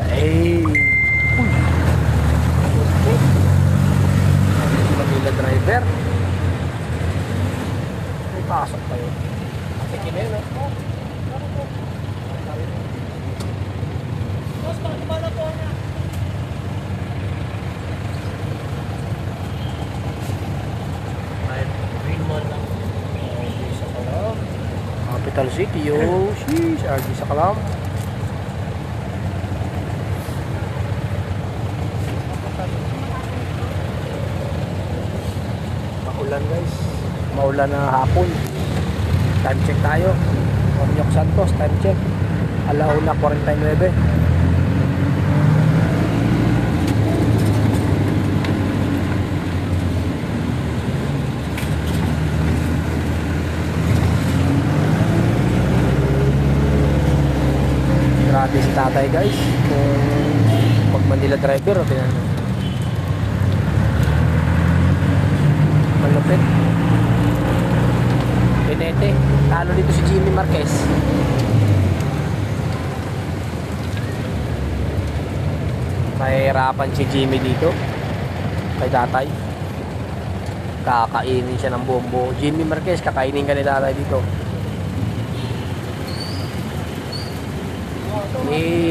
Ay! Uy! Manila driver. May pasok pa yun. Sige na yun, oh. Kahit green mall lang. RG sa Kalam. Capital City, yo. Sheesh, RG sa Kalam. Maulan guys. Maulan na hapon. Time check tayo. Onyok Santos, time check. Alauna 49. Grabe si tatay guys. Kung pag Manila driver, o tinan mo. Malupit. Pinete. Talo dito si Jimmy Marquez. Mahirapan si Jimmy dito. Kay tatay. Kakainin siya ng bombo. Jimmy Marquez, kakainin ka ni tatay dito. Hey,